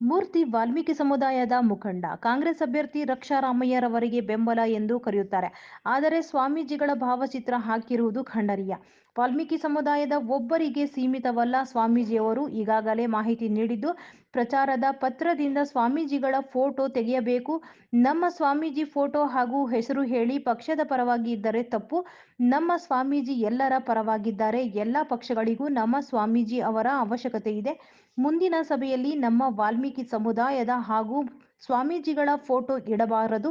ಮೂರ್ತಿ ವಾಲ್ಮೀಕಿ ಸಮುದಾಯದ ಮುಖಂಡ, ಕಾಂಗ್ರೆಸ್ ಅಭ್ಯರ್ಥಿ ರಕ್ಷಾ ರಾಮಯ್ಯರವರಿಗೆ ಬೆಂಬಲ ಎಂದು ಕರೆಯುತ್ತಾರೆ. ಆದರೆ ಸ್ವಾಮೀಜಿಗಳ ಭಾವಚಿತ್ರ ಹಾಕಿರುವುದು ಖಂಡನೀಯ. ವಾಲ್ಮೀಕಿ ಸಮುದಾಯದ ಒಬ್ಬರಿಗೆ ಸೀಮಿತವಲ್ಲ ಸ್ವಾಮೀಜಿಯವರು ಈಗಾಗಲೇ ಮಾಹಿತಿ ನೀಡಿದ್ದು ಪ್ರಚಾರದ ಪತ್ರದಿಂದ ಸ್ವಾಮೀಜಿಗಳ ಫೋಟೋ ತೆಗೆಯಬೇಕು. ನಮ್ಮ ಸ್ವಾಮೀಜಿ ಫೋಟೋ ಹಾಗೂ ಹೆಸರು ಹೇಳಿ ಪಕ್ಷದ ಪರವಾಗಿ ಇದ್ದರೆ ತಪ್ಪು. ನಮ್ಮ ಸ್ವಾಮೀಜಿ ಎಲ್ಲರ ಪರವಾಗಿದ್ದಾರೆ. ಎಲ್ಲ ಪಕ್ಷಗಳಿಗೂ ನಮ್ಮ ಸ್ವಾಮೀಜಿ ಅವರ ಅವಶ್ಯಕತೆ ಇದೆ. ಮುಂದಿನ ಸಭೆಯಲ್ಲಿ ನಮ್ಮ ವಾಲ್ಮೀಕಿ ಸಮುದಾಯದ ಹಾಗೂ ಸ್ವಾಮೀಜಿಗಳ ಫೋಟೋ ಇಡಬಾರದು.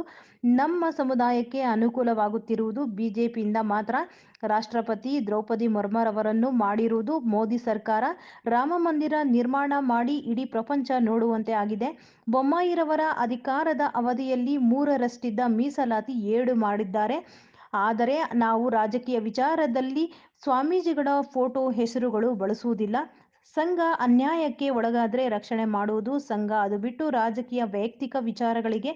ನಮ್ಮ ಸಮುದಾಯಕ್ಕೆ ಅನುಕೂಲವಾಗುತ್ತಿರುವುದು ಬಿಜೆಪಿಯಿಂದ ಮಾತ್ರ. ರಾಷ್ಟ್ರಪತಿ ದ್ರೌಪದಿ ಮುರ್ಮುರವರನ್ನು ಮಾಡಿರುವುದು ಮೋದಿ ಸರ್ಕಾರ. ರಾಮ ಮಂದಿರ ನಿರ್ಮಾಣ ಮಾಡಿ ಇಡೀ ಪ್ರಪಂಚ ನೋಡುವಂತೆ ಆಗಿದೆ. ಬೊಮ್ಮಾಯಿರವರ ಅಧಿಕಾರದ ಅವಧಿಯಲ್ಲಿ ಮೂರರಷ್ಟಿದ್ದ ಮೀಸಲಾತಿ ಏಳು ಮಾಡಿದ್ದಾರೆ. ಆದರೆ ನಾವು ರಾಜಕೀಯ ವಿಚಾರದಲ್ಲಿ ಸ್ವಾಮೀಜಿಗಳ ಫೋಟೋ ಹೆಸರುಗಳು ಬಳಸುವುದಿಲ್ಲ. ಸಂಘ ಅನ್ಯಾಯಕ್ಕೆ ಒಳಗಾದ್ರೆ ರಕ್ಷಣೆ ಮಾಡುವುದು ಸಂಘ. ಅದು ಬಿಟ್ಟು ರಾಜಕೀಯ ವೈಯಕ್ತಿಕ ವಿಚಾರಗಳಿಗೆ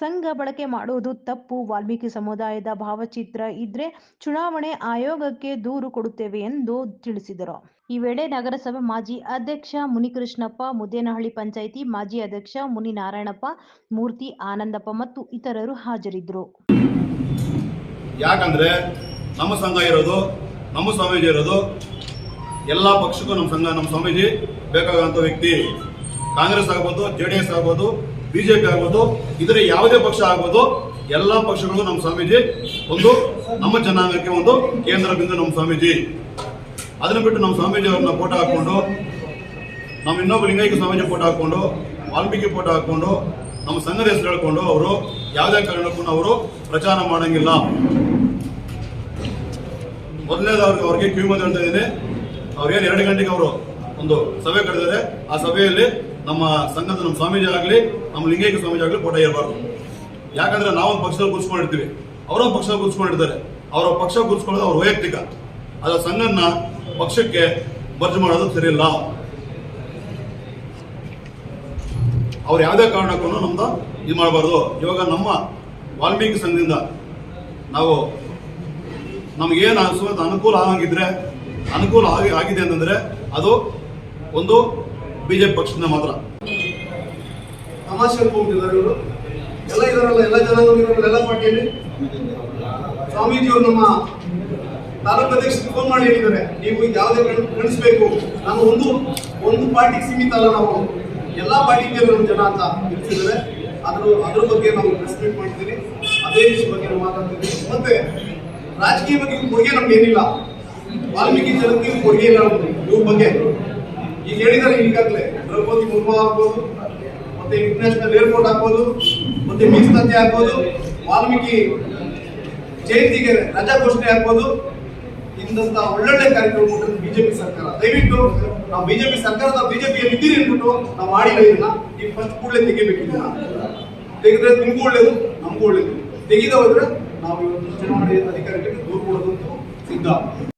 ಸಂಘ ಬಳಕೆ ಮಾಡುವುದು ತಪ್ಪು. ವಾಲ್ಮೀಕಿ ಸಮುದಾಯದ ಭಾವಚಿತ್ರ ಇದ್ರೆ ಚುನಾವಣೆ ಆಯೋಗಕ್ಕೆ ದೂರು ಕೊಡುತ್ತೇವೆ ಎಂದು ತಿಳಿಸಿದರು. ಈ ವೇಳೆ ನಗರಸಭೆ ಮಾಜಿ ಅಧ್ಯಕ್ಷ ಮುನಿಕೃಷ್ಣಪ್ಪ ಮುದ್ದೇನಹಳ್ಳಿ ಪಂಚಾಯಿತಿ ಮಾಜಿ ಅಧ್ಯಕ್ಷ ಮುನಿ ನಾರಾಯಣಪ್ಪ ಮೂರ್ತಿ ಆನಂದಪ್ಪ ಮತ್ತು ಇತರರು ಹಾಜರಿದ್ದರು. ಯಾಕಂದ್ರೆ ನಮ್ಮ ಸಂಘ ಇರೋದು, ನಮ್ಮ ಸ್ವಾಮೀಜಿ ಇರೋದು ಎಲ್ಲ ಪಕ್ಷಕ್ಕೂ ನಮ್ಮ ಸಂಘ, ನಮ್ಮ ಸ್ವಾಮೀಜಿ ಬೇಕಾಗುವಂತ ವ್ಯಕ್ತಿ. ಕಾಂಗ್ರೆಸ್ ಆಗ್ಬೋದು, ಜೆ ಡಿ ಎಸ್ ಆಗ್ಬೋದು ಬಿಜೆಪಿ ಆಗ್ಬೋದು, ಇದರ ಯಾವುದೇ ಪಕ್ಷ ಆಗ್ಬೋದು, ಎಲ್ಲ ಪಕ್ಷಗಳಿಗೂ ನಮ್ಮ ಸ್ವಾಮೀಜಿ ಒಂದು ನಮ್ಮ ಜನಾಂಗಕ್ಕೆ ಒಂದು ಕೇಂದ್ರ ಬಿಂದು ನಮ್ಮ ಸ್ವಾಮೀಜಿ. ಅದನ್ನು ಬಿಟ್ಟು ನಮ್ಮ ಸ್ವಾಮೀಜಿ ಅವ್ರನ್ನ ಫೋಟೋ ಹಾಕೊಂಡು ನಮ್ಮ ಇನ್ನೊಬ್ಬ ಲಿಂಗೈಕ್ಯ ಸ್ವಾಮೀಜಿ ಫೋಟೋ ಹಾಕೊಂಡು ವಾಲ್ಮೀಕಿ ಫೋಟೋ ಹಾಕೊಂಡು ನಮ್ಮ ಸಂಘದ ಹೆಸರು ಹೇಳ್ಕೊಂಡು ಅವರು ಯಾವುದೇ ಕಾರಣಕ್ಕೂ ಅವರು ಪ್ರಚಾರ ಮಾಡಂಗಿಲ್ಲ. ಮೊದಲನೇದು ಅವ್ರಿಗೆ ಅವ್ರಿಗೆ ಕಿವಿ ಮಾತು ಹೇಳ್ತಾ ಇದ್ದೀನಿ. ಅವ್ರೇನು ಎರಡು ಗಂಟೆಗೆ ಅವರು ಒಂದು ಸಭೆ ಕರೆದಿದ್ದಾರೆ. ಆ ಸಭೆಯಲ್ಲಿ ನಮ್ಮ ಸಂಘದ ನಮ್ಮ ಸ್ವಾಮೀಜಿ ಆಗಲಿ, ನಮ್ಮ ಲಿಂಗೈಕ್ಯ ಸ್ವಾಮೀಜಿ ಆಗಲಿ ಫೋಟೋ ಇರಬಾರ್ದು. ಯಾಕಂದ್ರೆ ನಾವೊಂದು ಪಕ್ಷದಲ್ಲಿ ಕೂರಿಸ್ಕೊಂಡಿರ್ತೀವಿ ಅವರೊಂದು ಪಕ್ಷದ ಕೂರಿಸ್ಕೊಂಡಿರ್ತಾರೆ ಅವರ ಪಕ್ಷ ಕೂರಿಸ್ಕೊಳ್ಳೋದು ಅವ್ರ ವೈಯಕ್ತಿಕ. ಅದರ ಸಂಘನ ಪಕ್ಷಕ್ಕೆ ಮರ್ಜು ಮಾಡೋದು ಸರಿಯಿಲ್ಲ. ಅವ್ರು ಯಾವುದೇ ಕಾರಣಕ್ಕೂ ನಮ್ದು ಇದು ಮಾಡಬಾರ್ದು. ಇವಾಗ ನಮ್ಮ ವಾಲ್ಮೀಕಿ ಸಂಘದಿಂದ ನಾವು ನಮಗೇನು ಅನಿಸುವಂತ ಅನುಕೂಲ ಆಗಿದ್ರೆ ಅನುಕೂಲ ಆಗಿ ಆಗಿದೆ ಅಂತಂದ್ರೆ ಅದು ಒಂದು ಬಿಜೆಪಿ ಪಕ್ಷದಿಂದ ಮಾತ್ರ. ತಮಾಷೆ ಅನ್ಕೊಂಡಿದ್ದಾರೆ ಎಲ್ಲ ಇದರಲ್ಲ, ಎಲ್ಲ ಜನಾಂಗ ಇರೋರು, ಎಲ್ಲ ಪಾರ್ಟಿಯಲ್ಲಿ. ಸ್ವಾಮೀಜಿಯವರು ನಮ್ಮ ತಾಲೂಕು ಅಧ್ಯಕ್ಷರಿಗೆ ಫೋನ್ ಮಾಡಿ ಹೇಳಿದ್ದಾರೆ. ನೀವು ಯಾವುದೇ ಕಳಿಸ್ಬೇಕು ನಮ್ಮ ಒಂದು ಒಂದು ಪಾರ್ಟಿಗೆ ಸೀಮಿತ ಅಲ್ಲ ನಾವು. ಎಲ್ಲ ಪಾರ್ಟಿಗೆ ನಮ್ಮ ಜನ ಅಂತ ತಿಳಿಸಿದ್ದಾರೆ. ಅದ್ರ ಅದ್ರ ಬಗ್ಗೆ ನಾವು ರೆಸ್ಪೆಕ್ಟ್ ಮಾಡ್ತೀವಿ. ಅದೇ ವಿಷಯ ಬಗ್ಗೆ ನಾವು ಮಾತಾಡ್ತೀವಿ. ಮತ್ತೆ ರಾಜಕೀಯ ಬಗ್ಗೆ ಬಗ್ಗೆ ನಮ್ಗೆ ಏನಿಲ್ಲ. ವಾಲ್ಮೀಕಿ ಇವ್ರ ಕೊಡುಗೆ ನಮ್ದು ಇವ್ರ ಬಗ್ಗೆ. ಈಗ ಹೇಳಿದ್ದಾರೆ ಈಗಾಗಲೇ, ದ್ರೌಪದಿ ಮುರ್ಮು ಆಗ್ಬೋದು, ಮತ್ತೆ ಇಂಟರ್ನ್ಯಾಷನಲ್ ಏರ್ಪೋರ್ಟ್ ಆಗ್ಬೋದು, ಮತ್ತೆ ಮೀಸಲಾತಿ ಆಗ್ಬೋದು, ವಾಲ್ಮೀಕಿ ಜಯಂತಿಗೆ ರಜಾ ಘೋಷಣೆ ಆಗ್ಬೋದು. ಇಂದಂತ ಒಳ್ಳೊಳ್ಳೆ ಕಾರ್ಯಕ್ರಮ ಬಿಜೆಪಿ ಸರ್ಕಾರ. ದಯವಿಟ್ಟು ನಾವು ಬಿಜೆಪಿ ಸರ್ಕಾರದ ಬಿಜೆಪಿಯಲ್ಲಿ ಇದ್ದೀರಿ ಅಂದ್ಬಿಟ್ಟು ನಾವು ಮಾಡಿಲ್ಲ ಇದನ್ನ ನೀವು ಫಸ್ಟ್ ಕೂಡಲೇ ತೆಗಿಬೇಕು ಇದನ್ನ ತೆಗೆದ್ರೆ ನಿಮ್ಗೂ ಒಳ್ಳೇದು, ನಮಗೂ ಒಳ್ಳೇದು. ತೆಗೆದ ಹೋದ್ರೆ ನಾವು ಇವತ್ತು ಚುನಾವಣೆ ಅಧಿಕಾರಿಗಳಿಗೆ ದೂರ ಕೊಡೋದಂತೂ ಸಿದ್ಧ.